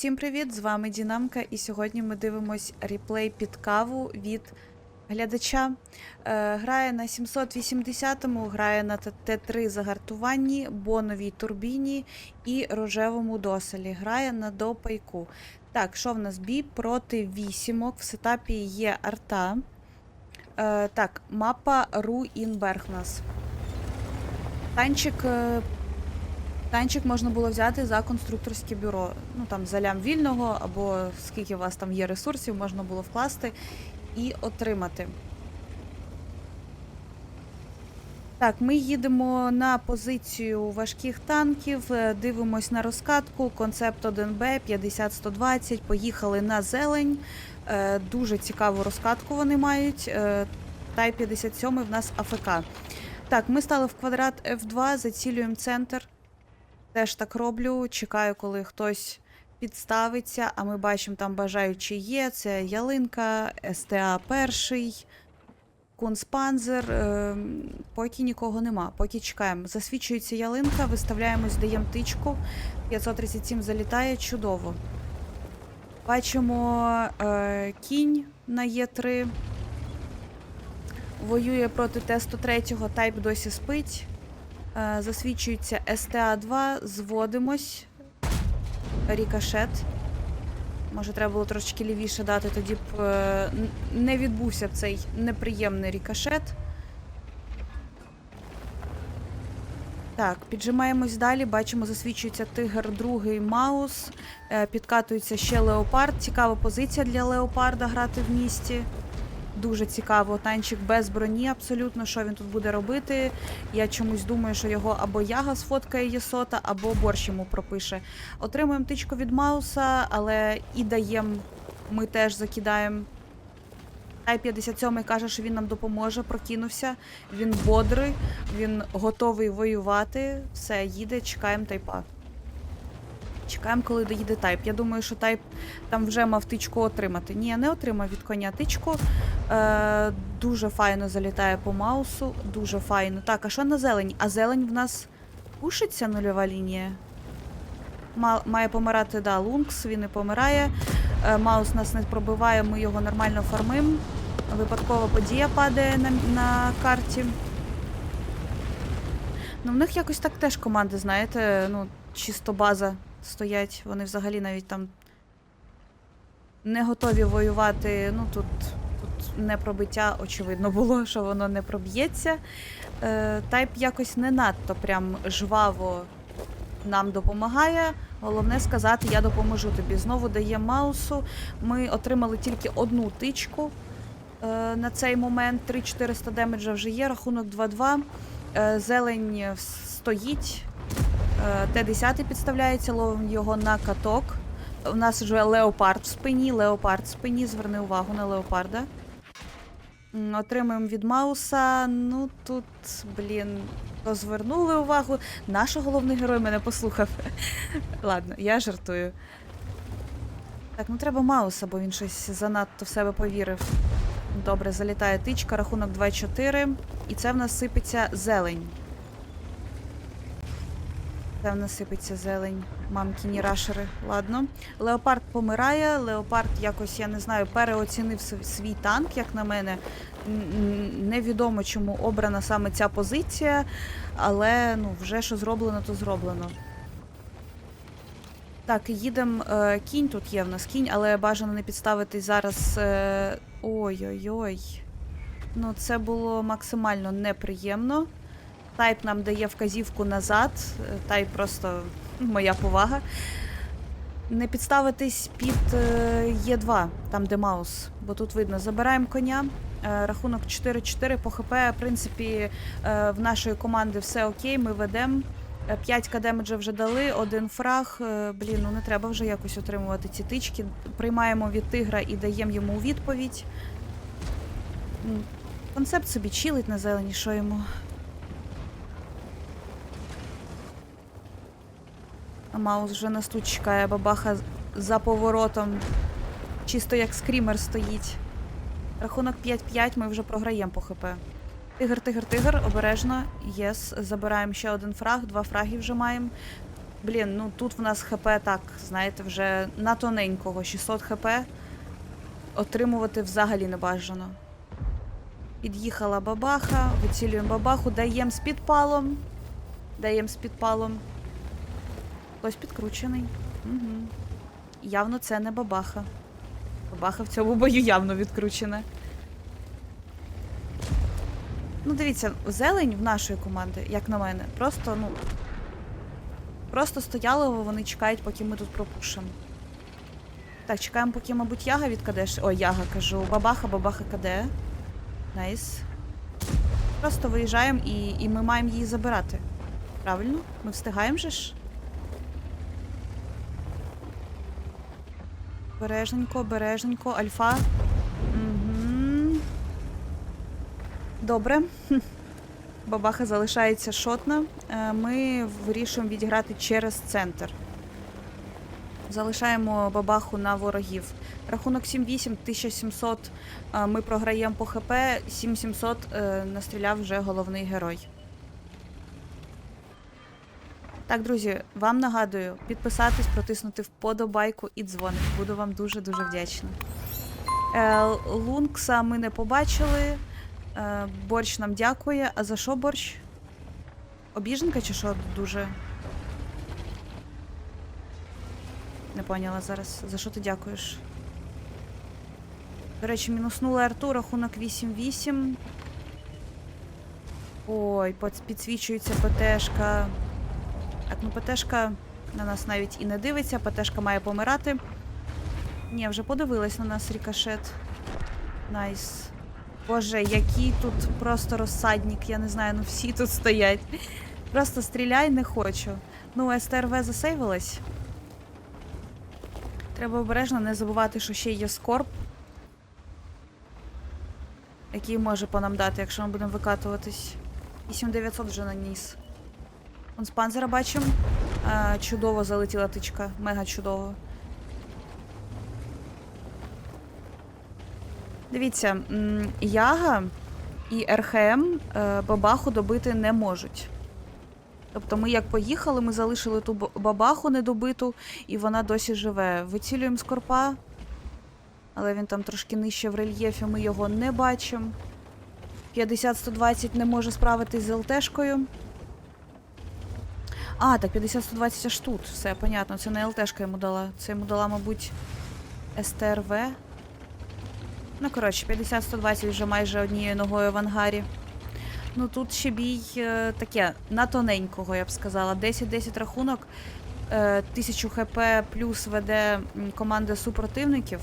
Всім привіт! З вами Дінамка, і сьогодні ми дивимось реплей під каву від глядача. Е, грає на 780-му, грає на Т3 загартуванні, боновій турбіні і рожевому доселі. Грає на допайку. Так, що в нас бій проти вісімок. В сетапі є арта. Е, так, мапа Руінберг у нас. Танчик е, Танчик можна було взяти за конструкторське бюро. Ну там за лям вільного, або скільки у вас там є ресурсів, можна було вкласти і отримати. Так, ми їдемо на позицію важких танків, е, дивимось на розкатку, концепт 1Б 50-120, поїхали на зелень. Е, Дуже цікаву розкатку вони мають. Е, Тай 57 в нас АФК. Так, ми стали в квадрат F2, зацілюємо центр. Теж так роблю. Чекаю, коли хтось підставиться, а ми бачимо, там бажаючі є. Це ялинка, СТА перший, Кунспанзер. Е, поки нікого нема. Поки чекаємо. Засвічується ялинка, виставляємось, даємо тичку. 537 залітає, чудово. Бачимо е, кінь на Є3. Воює проти Т-103, тайп досі спить. Е, Засвічується СТА-2, зводимось. Рікошет. Може, треба було трошки лівіше дати, тоді б е, не відбувся б цей неприємний рікошет. Так, піджимаємось далі. Бачимо, засвічується тигр, другий маус. Е, Підкатується ще леопард. Цікава позиція для леопарда грати в місті. Дуже цікаво. Танчик без броні, абсолютно, що він тут буде робити. Я чомусь думаю, що його або яга сфоткає Єсота, або борщ йому пропише. Отримуємо тичку від Мауса, але і даємо, ми теж закидаємо. Тай 57 каже, що він нам допоможе, прокинувся. Він бодрий, він готовий воювати. Все, їде, чекаємо тайпа. Чекаємо, коли доїде тайп. Я думаю, що тайп там вже мав тичку отримати. Ні, не отримав від коня тичку. Е, дуже файно залітає по маусу. Дуже файно. Так, а що на зелень? А зелень в нас пушиться нульова лінія. Має помирати, да, Лункс, він і помирає. Е, Маус нас не пробиває, ми його нормально фармим. Випадкова подія падає на, на карті. Ну, в них якось так теж команди, знаєте, ну, чисто база стоять. Вони взагалі навіть там не готові воювати. Ну, тут, тут не пробиття, очевидно, було, що воно не проб'ється. Е, тайп якось не надто прям жваво нам допомагає. Головне сказати, я допоможу тобі. Знову дає маусу. Ми отримали тільки одну тичку е, на цей момент. 3-400 демеджа вже є, рахунок 2-2. Е, зелень стоїть. Е, Т-10 підставляється, ловимо його на каток. У нас вже леопард в спині, леопард в спині. Зверни увагу на леопарда. Отримуємо від Мауса. Ну тут, блін, розвернули увагу. Наш головний герой мене послухав. Ладно, я жартую. Так, ну треба Мауса, бо він щось занадто в себе повірив. Добре, залітає тичка, рахунок 2-4. І це в нас сипеться зелень. Це в нас сипеться зелень. Мамкіні рашери. Ладно. Леопард помирає. Леопард якось, я не знаю, переоцінив свій танк, як на мене. Невідомо, чому обрана саме ця позиція, але ну, вже що зроблено, то зроблено. Так, їдемо. Е, кінь тут є в нас кінь, але бажано не підставити зараз. Е, ой-ой-ой. Ну, це було максимально неприємно. Тайп нам дає вказівку назад. Е, Тайп просто моя повага. Не підставитись під е, Є2, там де маус, бо тут видно. Забираємо коня. Е, Рахунок 4-4 по ХП. В принципі, е, в нашої команди все окей, ми ведемо. 5 демеджа вже дали, один фраг. Е, Блін, ну не треба вже якось отримувати ці тички. Приймаємо від тигра і даємо йому відповідь. Концепт собі чилить на зелені, що йому. А Маус вже нас тут чекає, бабаха за поворотом. Чисто як скрімер стоїть. Рахунок 5-5, ми вже програємо по ХП. Тигр, тигр, тигр, обережно. Єс. Забираємо ще один фраг, два фраги вже маємо. Блін, ну тут в нас ХП так, знаєте, вже на тоненького 600 ХП. Отримувати взагалі не бажано. Під'їхала бабаха, вицілюємо бабаху, даємо з підпалом. Даємо з підпалом. Хтось підкручений. Угу. Явно це не бабаха. Бабаха в цьому бою явно відкручена. Ну, дивіться, зелень в нашої команди, як на мене, просто, ну. Просто стояли, вони чекають, поки ми тут пропушимо. Так, чекаємо, поки, мабуть, яга відкадеш. Ой, яга кажу. Бабаха, бабаха каде. Найс. Просто виїжджаємо і, і ми маємо її забирати. Правильно? Ми встигаємо же ж? Бережненько, бережненько, альфа. Угу. Добре. Бабаха залишається шотна. Е, Ми вирішуємо відіграти через центр. Залишаємо бабаху на ворогів. Рахунок 7-8, 1700 е, ми програємо по ХП, 7700 е, настріляв вже головний герой. Так, друзі, вам нагадую підписатись, протиснути вподобайку і дзвоник. Буду вам дуже-дуже вдячна. Е, Лункса ми не побачили. Е, борщ нам дякує. А за що борщ? Обіженка чи що дуже? Не поняла зараз. За що ти дякуєш? До речі, мінуснули Арту, рахунок 8-8. Ой, підсвічується ПТшка. Так, ну ПТшка на нас навіть і не дивиться, ПТшка має помирати. Ні, вже подивилась на нас рікошет. Найс. Боже, який тут просто розсадник, я не знаю, ну всі тут стоять. Просто стріляй не хочу. Ну, СТРВ засейвилась. Треба обережно не забувати, що ще є скорб. Який може по нам дати, якщо ми будемо викатуватись. 8900 вже наніс. Он з панзера бачимо. А, чудово залетіла тичка. Мега чудово. Дивіться, Яга і РХМ е, бабаху добити не можуть. Тобто ми як поїхали, ми залишили ту бабаху недобиту, і вона досі живе. Вицілюємо скорпа, але він там трошки нижче в рельєфі, ми його не бачимо. 50-120 не може справитись з ЛТшкою. А, так 50-120 аж тут. Все, понятно, це не ЛТшка йому дала. Це йому дала, мабуть, СТРВ. Ну, коротше, 50-120 вже майже однією ногою в ангарі. Ну тут ще бій е, таке, на тоненького, я б сказала. 10-10 рахунок, е, 1000 хп плюс веде команда супротивників.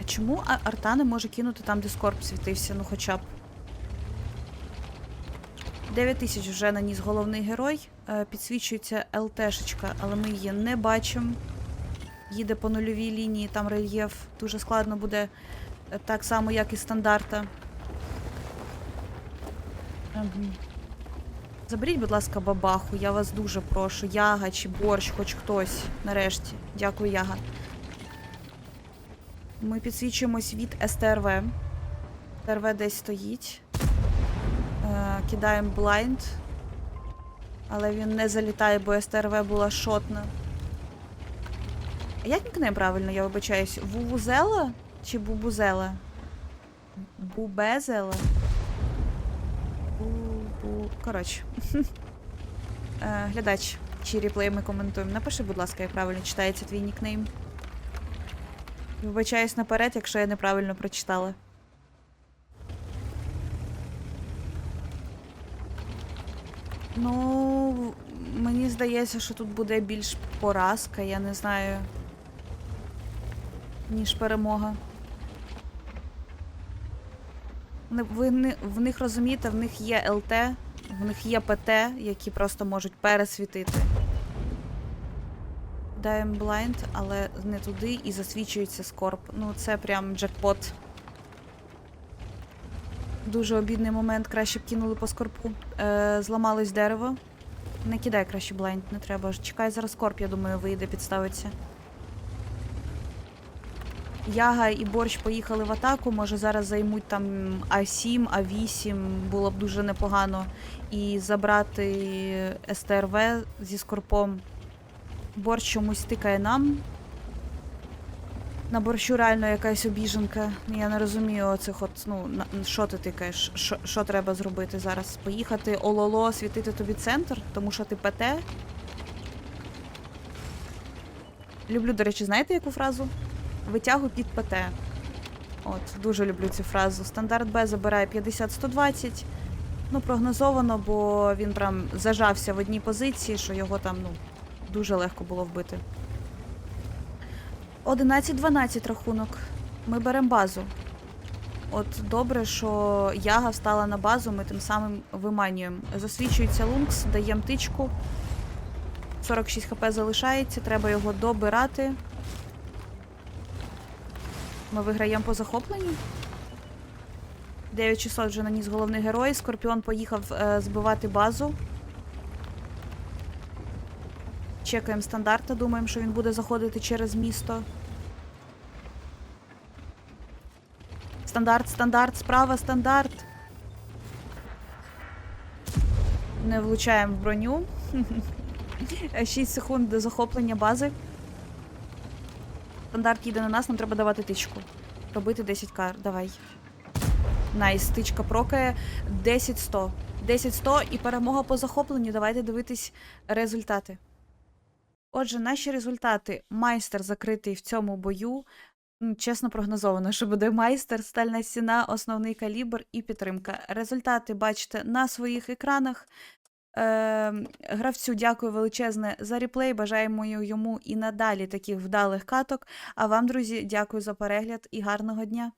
А чому арта не може кинути там, де скорб світився, ну хоча б. 9 тисяч вже наніс головний герой. Е, підсвічується ЛТшечка, але ми її не бачимо. Їде по нульовій лінії, там рельєф. Дуже складно буде е, так само, як і стандарта. Заберіть, будь ласка, бабаху, я вас дуже прошу. Яга чи борщ, хоч хтось. Нарешті. Дякую, Яга. Ми підсвічуємось від СТРВ. СТРВ десь стоїть. Кидаємо блайнд. Але він не залітає, бо СТРВ була шотна. Як нікнейм правильно, я вибачаюсь? Вувузела чи Бубузела? Бубезела? Бу-бу... Коротше. Е, Глядач, чи реплей ми коментуємо. Напиши, будь ласка, як правильно читається твій нікнейм. Вибачаюсь наперед, якщо я неправильно прочитала. Ну, мені здається, що тут буде більш поразка, я не знаю, ніж перемога. Ви в них розумієте, в них є ЛТ, в них є ПТ, які просто можуть пересвітити. Даємо блайнд, але не туди і засвічується скорб. Ну, це прям джекпот. Дуже обідний момент, краще б кинули по скорпу. Е, зламалось дерево. Не кидай краще блайнд, не треба. Чекай зараз скорп, я думаю, вийде, підставиться. Яга і борщ поїхали в атаку. Може зараз займуть там А7, А8, було б дуже непогано. І забрати СТРВ зі скорпом. Борщ чомусь тикає нам. На борщу реально якась обіженка. Я не розумію оцих от, ну, що ти тикаєш? Що, що треба зробити зараз? Поїхати ололо, світити тобі центр, тому що ти ПТ? Люблю, до речі, знаєте яку фразу? Витягу під ПТ. От, дуже люблю цю фразу. Стандарт Б забирає 50-120. Ну, прогнозовано, бо він прям зажався в одній позиції, що його там, ну, дуже легко було вбити. 11-12 рахунок. Ми беремо базу. От добре, що Яга встала на базу, ми тим самим виманюємо. Засвічується Лункс, даємо тичку. 46 хп залишається, треба його добирати. Ми виграємо по захопленню. 9600 вже наніс головний герой. Скорпіон поїхав е, збивати базу. Чекаємо стандарта, думаємо, що він буде заходити через місто. Стандарт, стандарт, справа, стандарт. Не влучаємо в броню. 6 секунд до захоплення бази. Стандарт їде на нас, нам треба давати тичку. Робити 10 кар. Давай. Найс, тичка прокає 10-100. 10-100 і перемога по захопленню. Давайте дивитись результати. Отже, наші результати. Майстер закритий в цьому бою. Чесно прогнозовано, що буде майстер, стальна стіна, основний калібр і підтримка. Результати бачите на своїх екранах. Е, гравцю дякую величезне за реплей. Бажаємо йому і надалі таких вдалих каток. А вам, друзі, дякую за перегляд і гарного дня!